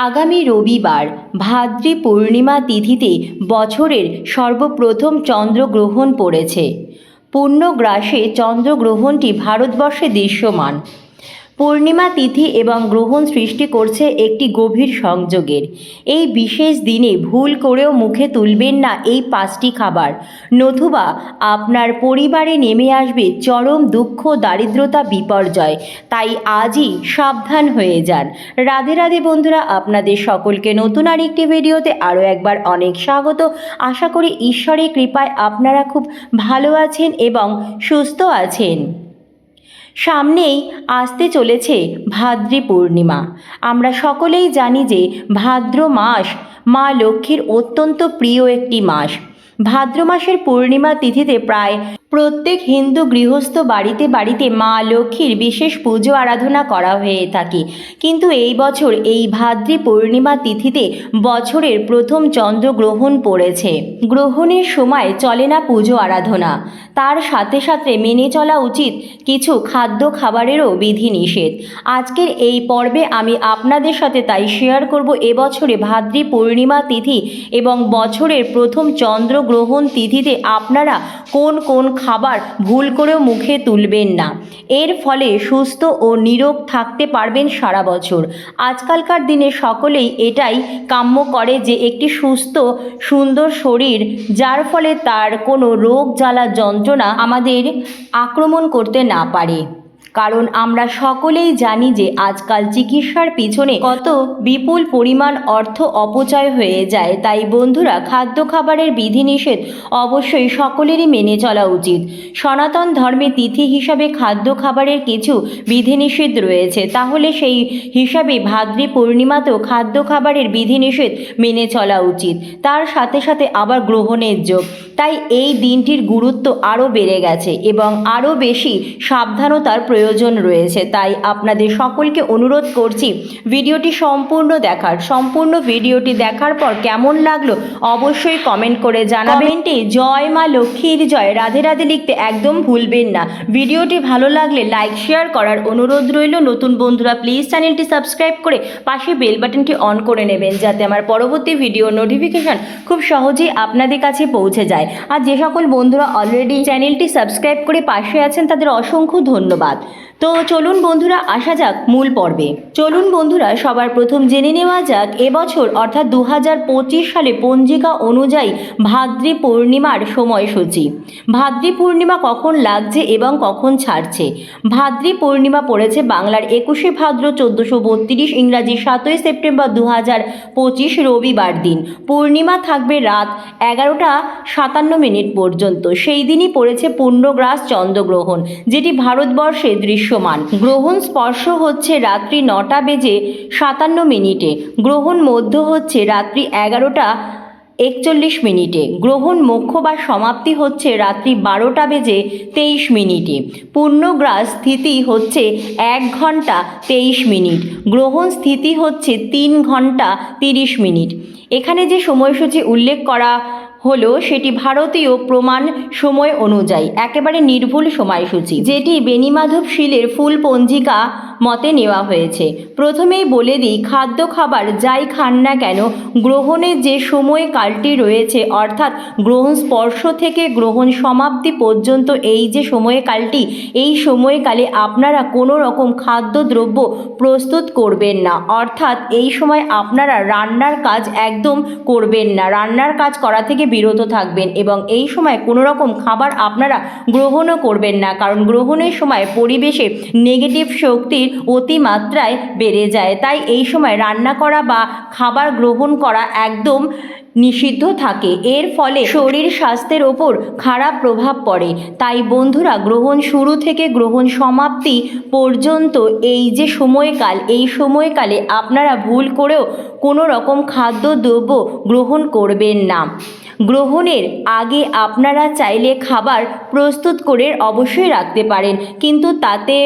আগামী রবিবার ভাদ্রী পূর্ণিমা তিথিতে বছরের সর্বপ্রথম চন্দ্রগ্রহণ পড়েছে। পূর্ণগ্রাসে চন্দ্রগ্রহণটি ভারতবর্ষে দৃশ্যমান। পূর্ণিমা তিথি এবং গ্রহণ সৃষ্টি করছে একটি গভীর সংযোগের। এই বিশেষ দিনে ভুল করেও মুখে তুলবেন না এই পাঁচটি খাবার। নতুবা আপনার পরিবারে নেমে আসবে চরম দুঃখ, দারিদ্রতা, বিপর্যয়। তাই আজই সাবধান হয়ে যান। রাধে রাধে বন্ধুরা, আপনাদের সকলকে নতুন আর একটি ভিডিওতে আরও একবার অনেক স্বাগত। আশা করি ঈশ্বরের কৃপায় আপনারা খুব ভালো আছেন এবং সুস্থ আছেন। সামনেই আসতে চলেছে ভাদ্রি পূর্ণিমা। আমরা সকলেই জানি যে ভাদ্র মাস মা লক্ষ্মীর অত্যন্ত প্রিয় একটি মাস। ভাদ্র মাসের পূর্ণিমা তিথিতে প্রায় প্রত্যেক হিন্দু গৃহস্থ বাড়িতে বাড়িতে মা লক্ষ্মীর বিশেষ পুজো আরাধনা করা হয়ে থাকে। কিন্তু এই বছর এই ভাদ্রী পূর্ণিমা তিথিতে বছরের প্রথম চন্দ্রগ্রহণ পড়েছে। গ্রহণের সময় চলে না পুজো আরাধনা। তার সাথে সাথে মেনে চলা উচিত কিছু খাদ্য খাবারেরও বিধিনিষেধ। আজকের এই পর্বে আমি আপনাদের সাথে তাই শেয়ার করব এবছরে ভাদ্রী পূর্ণিমা তিথি এবং বছরের প্রথম চন্দ্রগ্রহণ তিথিতে আপনারা কোন কোন খাবার ভুল করেও মুখে তুলবেন না। এর ফলে সুস্থ ও নিরোগ থাকতে পারবেন সারা বছর। আজকালকার দিনে সকলেই এটাই কাম্য করে যে একটি সুস্থ, সুন্দর শরীর, যার ফলে তার কোনো রোগ জ্বালা যন্ত্রণা আমাদের আক্রমণ করতে না পারে। কারণ আমরা সকলেই জানি যে আজকাল চিকিৎসার পিছনে কত বিপুল পরিমাণ অর্থ অপচয় হয়ে যায়। তাই বন্ধুরা, খাদ্য খাবারের বিধিনিষেধ অবশ্যই সকলেরই মেনে চলা উচিত। সনাতন ধর্মে তিথি হিসাবে খাদ্য খাবারের কিছু বিধিনিষেধ রয়েছে। তাহলে সেই হিসাবে ভাদ্রী পূর্ণিমাতেও খাদ্য খাবারের বিধিনিষেধ মেনে চলা উচিত। তার সাথে সাথে আবার গ্রহণের যোগ। তাই এই দিনটির গুরুত্ব আরও বেড়ে গেছে এবং আরও বেশি সাবধানতার প্রয়োজন। রয়েছে, তাই আপনাদের সকলকে অনুরোধ করছি ভিডিওটি সম্পূর্ণ দেখার। সম্পূর্ণ ভিডিওটি দেখার পর কেমন লাগল অবশ্যই কমেন্ট করে জানাবেনটি জয় মা লক্ষ্মীর জয়, রাধে রাধে লিখতে একদম ভুলবেন না। ভিডিওটি ভালো লাগলে লাইক শেয়ার করার অনুরোধ রইল। নতুন বন্ধুরা প্লিজ চ্যানেলটি সাবস্ক্রাইব করে পাশে বেল বাটনটি অন করে নেবেন, যাতে আমার পরবর্তী ভিডিও নোটিফিকেশন খুব সহজেই আপনাদের কাছে পৌঁছে যায়। আর যে সকল বন্ধুরা অলরেডি চ্যানেলটি সাবস্ক্রাইব করে পাশে আছেন, তাদের অসংখ্য ধন্যবাদ। তো চলুন বন্ধুরা, আসা যাক মূল পর্বে। চলুন বন্ধুরা, সবার প্রথম জেনে নেওয়া যাক, এবছর অর্থাৎ দু হাজার পঁচিশ সালে পঞ্জিকা অনুযায়ী ভাদ্রী পূর্ণিমার সময়সূচি। ভাদ্রী পূর্ণিমা কখন লাগছে এবং কখন ছাড়ছে? ভাদ্রী পূর্ণিমা পড়েছে বাংলার একুশে ভাদ্র চোদ্দোশো বত্রিশ ইংরাজি সাতই সেপ্টেম্বর দু পঁচিশ রবিবার দিন। পূর্ণিমা থাকবে রাত এগারোটা সাতান্ন মিনিট পর্যন্ত। সেই দিনই পড়েছে পূর্ণগ্রাস চন্দ্রগ্রহণ, যেটি ভারতবর্ষে দৃশ্যমান। গ্রহণ স্পর্শ হচ্ছে রাত্রি নটা বেজে সাতান্ন মিনিটে। গ্রহণ মধ্য হচ্ছে রাত্রি এগারোটা একচল্লিশ মিনিটে। গ্রহণ মোক্ষ বা সমাপ্তি হচ্ছে রাত্রি বারোটা বেজে তেইশ মিনিটে। পূর্ণগ্রাস স্থিতি হচ্ছে এক ঘণ্টা তেইশ মিনিট। গ্রহণ স্থিতি হচ্ছে তিন ঘণ্টা তিরিশ মিনিট। এখানে যে সময়সূচি উল্লেখ করা হলো সেটি ভারতীয় প্রমাণ সময় অনুযায়ী, একেবারে নির্ভুল সময়সূচি, যেটি বেণীমাধব শীলের ফুল পঞ্জিকা মতে নেওয়া হয়েছে। প্রথমেই বলে দিই, খাদ্য খাবার যাই খান না কেন গ্রহণের যে সময়কালটি রয়েছে, অর্থাৎ গ্রহণ স্পর্শ থেকে গ্রহণ সমাপ্তি পর্যন্ত এই যে সময়কালটি এই সময়কালে আপনারা কোনো রকম খাদ্যদ্রব্য প্রস্তুত করবেন না। অর্থাৎ এই সময় আপনারা রান্নার কাজ একদম করবেন না। রান্নার কাজ করা থেকে বিরত থাকবেন এবং এই সময় কোনো রকম খাবার আপনারা গ্রহণও করবেন না। কারণ গ্রহণের সময় পরিবেশে নেগেটিভ শক্তির অতিমাত্রায় বেড়ে যায়। তাই এই সময় রান্না করা বা খাবার গ্রহণ করা একদম নিষিদ্ধ থাকে। এর ফলে শরীর স্বাস্থ্যের ওপর খারাপ প্রভাব পড়ে। তাই বন্ধুরা, গ্রহণ শুরু থেকে গ্রহণ সমাপ্তি পর্যন্ত এই যে সময়কাল, এই সময়কালে আপনারা ভুল করেও কোনো রকম খাদ্যদ্রব্য গ্রহণ করবেন না। গ্রহণের আগে আপনারা চাইলে খাবার প্রস্তুত করে অবশ্যই রাখতে পারেন। কিন্তু তাতে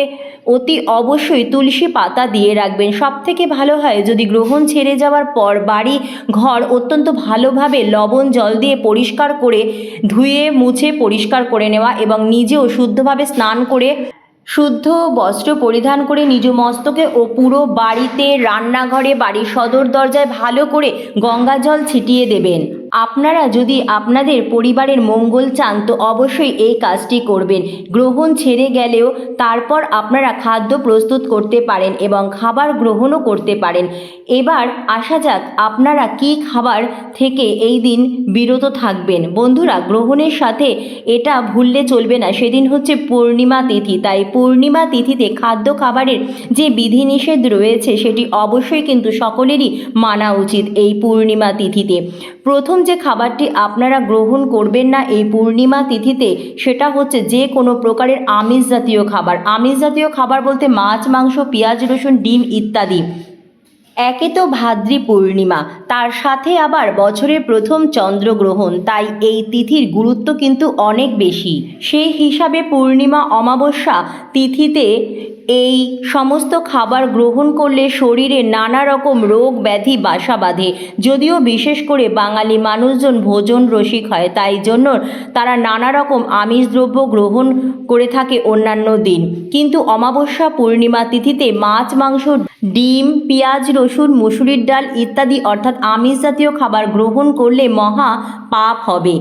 অতি অবশ্যই তুলসী পাতা দিয়ে রাখবেন। সব থেকে ভালো হয় যদি গ্রহণ ছেড়ে যাওয়ার পর বাড়ি, ঘর অত্যন্ত ভালোভাবে লবণ জল দিয়ে পরিষ্কার করে ধুয়ে, মুছে পরিষ্কার করে নেওয়া এবং নিজেও শুদ্ধভাবে স্নান করে, শুদ্ধ বস্ত্র পরিধান করে নিজ মস্তকে ও পুরো বাড়িতে, রান্নাঘরে, বাড়ির সদর দরজায় ভালো করে গঙ্গা জল ছিটিয়ে দেবেন। আপনারা যদি আপনাদের পরিবারের মঙ্গল চান, তো অবশ্যই এই কাজটি করবেন। গ্রহণ ছেড়ে গেলেও তারপর আপনারা খাদ্য প্রস্তুত করতে পারেন এবং খাবার গ্রহণও করতে পারেন। এবার আসা যাক আপনারা কি খাবার থেকে এই দিন বিরত থাকবেন। বন্ধুরা, গ্রহণের সাথে এটা ভুললে চলবে না। সেদিন হচ্ছে পূর্ণিমা তিথি, তাই পূর্ণিমা তিথিতে খাদ্য খাবারের যে বিধিনিষেধ রয়েছে, সেটি অবশ্যই কিন্তু সকলেরই মানা উচিত এই পূর্ণিমা তিথিতে। প্রথম যে খাবারটি আপনারা গ্রহণ করবেন না এই পূর্ণিমা তিথিতে, সেটা হচ্ছে যে কোনো প্রকারের আমিষ জাতীয় খাবার। আমিষ জাতীয় খাবার বলতে মাছ, মাংস, পেঁয়াজ, রসুন, ডিম ইত্যাদি। একে তো ভাদ্রী পূর্ণিমা, তার সাথে আবার বছরের প্রথম চন্দ্রগ্রহণ, তাই এই তিথির গুরুত্ব কিন্তু অনেক বেশি। সেই হিসাবে পূর্ণিমা অমাবস্যা তিথিতে এই সমস্ত খাবার গ্রহণ করলে শরীরে নানা রকম রোগ, ব্যাধি, বাসা বাঁধে। যদিও বিশেষ করে বাঙালি মানুষজন ভোজন রসিক হয়, তাই জন্য তারা নানা রকম আমিষ দ্রব্য গ্রহণ করে থাকে অন্যান্য দিন। কিন্তু অমাবস্যা পূর্ণিমা তিথিতে মাছ, মাংস, ডিম, পেঁয়াজ, রসুন, মুসুরির ডাল ইত্যাদি অর্থাৎ আমিষ জাতীয় খাবার গ্রহণ করলে মহা পাপ হবে।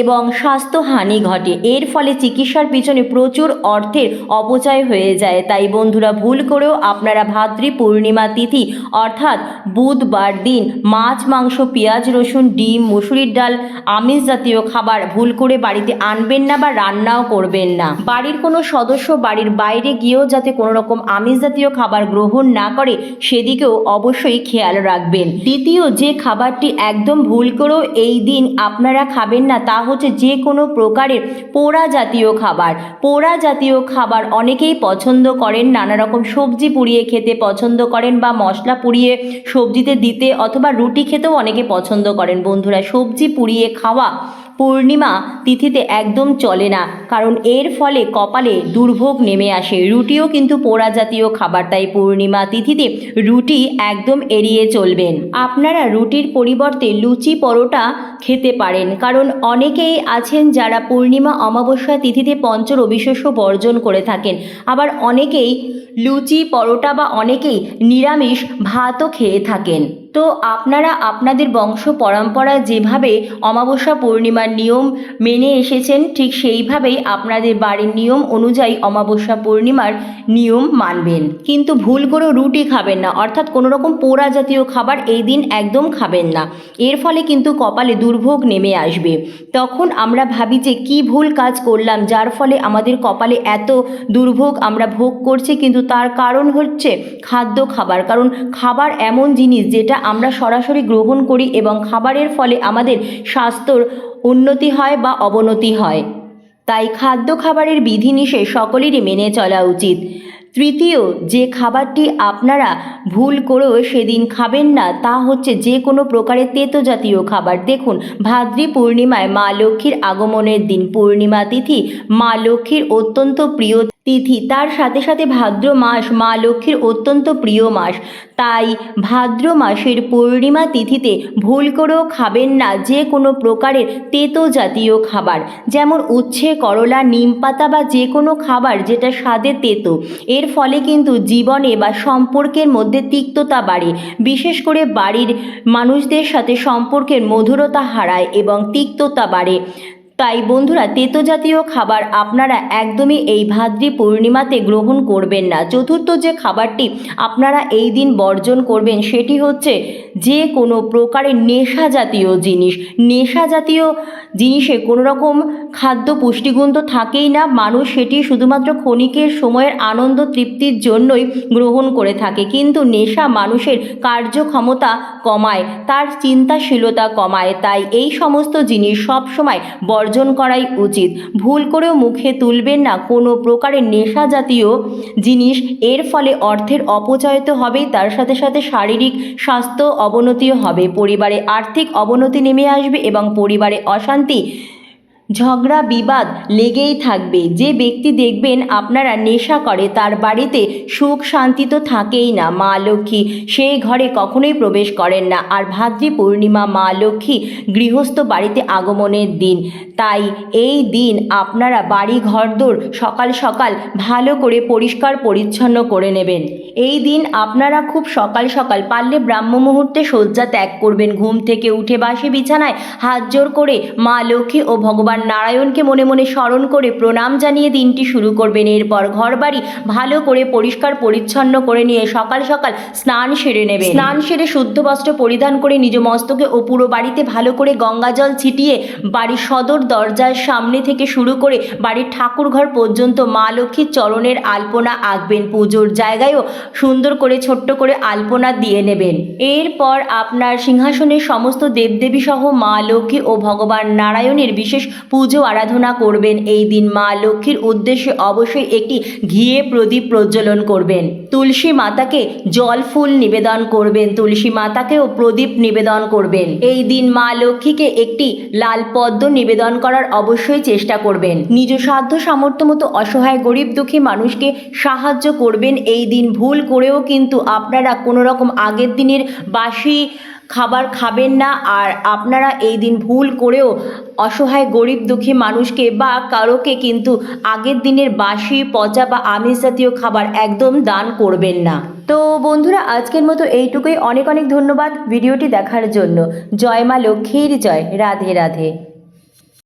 এবং স্বাস্থ্যহানি ঘটে। এর ফলে চিকিৎসার পিছনে প্রচুর অর্থের অপচয় হয়ে যায়। তাই বন্ধুরা, ভুল করেও আপনারা ভাদ্রী পূর্ণিমা তিথি, অর্থাৎ বুধবার দিন মাছ, মাংস, পেঁয়াজ, রসুন, ডিম, মুসুরির ডাল, আমিষ জাতীয় খাবার ভুল করে বাড়িতে আনবেন না বা রান্নাও করবেন না। বাড়ির কোনো সদস্য বাড়ির বাইরে গিয়েও যাতে কোনো রকম আমিষ জাতীয় খাবার গ্রহণ না করে, সেদিকেও অবশ্যই খেয়াল রাখবেন। দ্বিতীয় যে খাবারটি একদম ভুল করেও এই দিন আপনারা খাবেন না, তা হচ্ছে যে কোনো প্রকারের পোড়া জাতীয় খাবার। পোড়া জাতীয় খাবার অনেকেই পছন্দ করেন, নানা রকম সবজি পুড়িয়ে খেতে পছন্দ করেন বা মশলা পুড়িয়ে সবজিতে দিতে অথবা রুটি খেতেও অনেকে পছন্দ করেন। বন্ধুরা, সবজি পুড়িয়ে খাওয়া পূর্ণিমা তিথিতে একদম চলে না, কারণ এর ফলে কপালে দুর্ভোগ নেমে আসে। রুটিও কিন্তু পোড়া জাতীয় খাবার, তাই পূর্ণিমা তিথিতে রুটি একদম এড়িয়ে চলবেন। আপনারা রুটির পরিবর্তে লুচি পরোটা খেতে পারেন, কারণ অনেকেই আছেন যারা পূর্ণিমা অমাবস্যা তিথিতে পঞ্চ রবিশস্য বর্জন করে থাকেন। আবার অনেকেই লুচি, পরোটা বা অনেকেই নিরামিষ ভাতও খেয়ে থাকেন। তো আপনারা আপনাদের বংশ পরম্পরায় যেভাবে অমাবস্যা পূর্ণিমার নিয়ম মেনে এসেছেন, ঠিক সেইভাবেই আপনাদের বাড়ির নিয়ম অনুযায়ী অমাবস্যা পূর্ণিমার নিয়ম মানবেন। কিন্তু ভুল করেও রুটি খাবেন না, অর্থাৎ কোনো রকম পোড়া জাতীয় খাবার এই দিন একদম খাবেন না। এর ফলে কিন্তু কপালে দুর্ভোগ নেমে আসবে। তখন আমরা ভাবি যে কি ভুল কাজ করলাম, যার ফলে আমাদের কপালে এত দুর্ভোগ আমরা ভোগ করছি, কিন্তু তার কারণ হচ্ছে খাদ্য খাবার। কারণ খাবার এমন জিনিস যেটা আমরা সরাসরি গ্রহণ করি এবং খাবারের ফলে আমাদের স্বাস্থ্যর উন্নতি হয় বা অবনতি হয়। তাই খাদ্য খাবারের বিধিনিষেধ সকলেরই মেনে চলা উচিত। তৃতীয়, যে খাবারটি আপনারা ভুল করেও সেদিন খাবেন না, তা হচ্ছে যে কোনো প্রকারের তেতো জাতীয় খাবার। দেখুন, ভাদ্রী পূর্ণিমায় মা লক্ষ্মীর আগমনের দিন পূর্ণিমা তিথি মা লক্ষ্মীর অত্যন্ত প্রিয় তিথি। তার সাথে সাথে ভাদ্র মাস মা লক্ষ্মীর অত্যন্ত প্রিয় মাস। তাই ভাদ্র মাসের পূর্ণিমা তিথিতে ভুল করেও খাবেন না যে কোনো প্রকারের তেতো জাতীয় খাবার। যেমন উচ্ছে, করলা, নিম পাতা বা যে কোনো খাবার যেটা স্বাদে তেতো। এর ফলে কিন্তু জীবনে বা সম্পর্কের মধ্যে তিক্ততা বাড়ে। বিশেষ করে বাড়ির মানুষদের সাথে সম্পর্কের মধুরতা হারায় এবং তিক্ততা বাড়ে। তাই বন্ধুরা তেতো জাতীয় খাবার আপনারা একদমই এই ভাদ্রী পূর্ণিমাতে গ্রহণ করবেন না। চতুর্থ যে খাবারটি আপনারা এই দিন বর্জন করবেন সেটি হচ্ছে যে কোনো প্রকারের নেশা জাতীয় জিনিস। নেশা জাতীয় জিনিসে কোনো রকম খাদ্য পুষ্টিগুণ তো থাকেই না, মানুষ সেটি শুধুমাত্র ক্ষণিকের সময়ের আনন্দ তৃপ্তির জন্যই গ্রহণ করে থাকে। কিন্তু নেশা মানুষের কার্যক্ষমতা কমায়, তার চিন্তাশীলতা কমায়। তাই এই সমস্ত জিনিস সবসময় বর্জন করাই উচিত। ভুল করেও মুখে তুলবেন না। কোনো প্রকারের নেশা জাতীয় জিনিস এর ফলে অর্থের অপচয় তো হবেই, তার সাথে সাথে শারীরিক স্বাস্থ্য অবনতিও হবে। পরিবারে আর্থিক অবনতি নেমে আসবে এবং পরিবারে অশান্তি ঝগড়া, বিবাদ লেগেই থাকবে। যে ব্যক্তি দেখবেন আপনারা নেশা করে, তার বাড়িতে সুখ শান্তি তো থাকেই না। মা লক্ষ্মী সেই ঘরে কখনোই প্রবেশ করেন না। আর ভাদ্রী পূর্ণিমা মা লক্ষ্মী গৃহস্থ বাড়িতে আগমনের দিন। তাই এই দিন আপনারা বাড়ি ঘরদোর সকাল সকাল ভালো করে পরিষ্কার পরিচ্ছন্ন করে নেবেন। এই দিন আপনারা খুব সকাল সকাল পারলে ব্রাহ্ম মুহূর্তে শয্যা ত্যাগ করবেন। ঘুম থেকে উঠে বাসে বিছানায় হাত জোর করে মা লক্ষ্মী ও ভগবান নারায়ণকে মনে মনে স্মরণ করে প্রণাম জানিয়ে দিনটি শুরু করবেন। এরপর ঘরবাড়ি ভালো করে পরিষ্কার, পরিচ্ছন্ন করে নিয়ে সকাল সকাল স্নান সেরে নেবেন। স্নান সেরে শুদ্ধ বস্ত্র পরিধান করে নিজ মস্তকে ও পুরো বাড়িতে ভালো করে গঙ্গা জল ছিটিয়ে বাড়ির সদর দরজার সামনে থেকে শুরু করে বাড়ির ঠাকুর ঘর পর্যন্ত মা লক্ষ্মীর চরণের আলপনা আঁকবেন। পুজোর জায়গায়ও সুন্দর করে, ছোট্ট করে আলপনা দিয়ে নেবেন। এরপর আপনার সিংহাসনের সমস্ত দেবদেবী সহ মা লক্ষ্মী ও ভগবান নারায়ণের বিশেষ পুজো আরাধনা করবেন। এই দিন মা লক্ষ্মীর উদ্দেশ্যে অবশ্যই একটি ঘিয়ে প্রদীপ প্রজ্বলন করবেন। তুলসী মাতাকে জল ফুল নিবেদন করবেন। তুলসী মাতাকেও প্রদীপ নিবেদন করবেন। এই দিন মা লক্ষ্মীকে একটি লাল পদ্ম নিবেদন করার অবশ্যই চেষ্টা করবেন। নিজ সাধ্য সামর্থ্য মতো অসহায়, গরিব, দুঃখী মানুষকে সাহায্য করবেন। এই দিন ভুল করেও কিন্তু আপনারা কোনো রকম আগের দিনের বাসি খাবার খাবেন না আর আপনারা এই দিন ভুল করেও অসহায়, গরিব, দুঃখী মানুষকে বা কারোকে কিন্তু আগের দিনের বাসি, পচা বা আমিষ জাতীয় খাবার একদম দান করবেন না। তো বন্ধুরা, আজকের মতো এইটুকুই। অনেক অনেক ধন্যবাদ ভিডিওটি দেখার জন্য। জয় মা লক্ষ্মীর জয়। রাধে রাধে।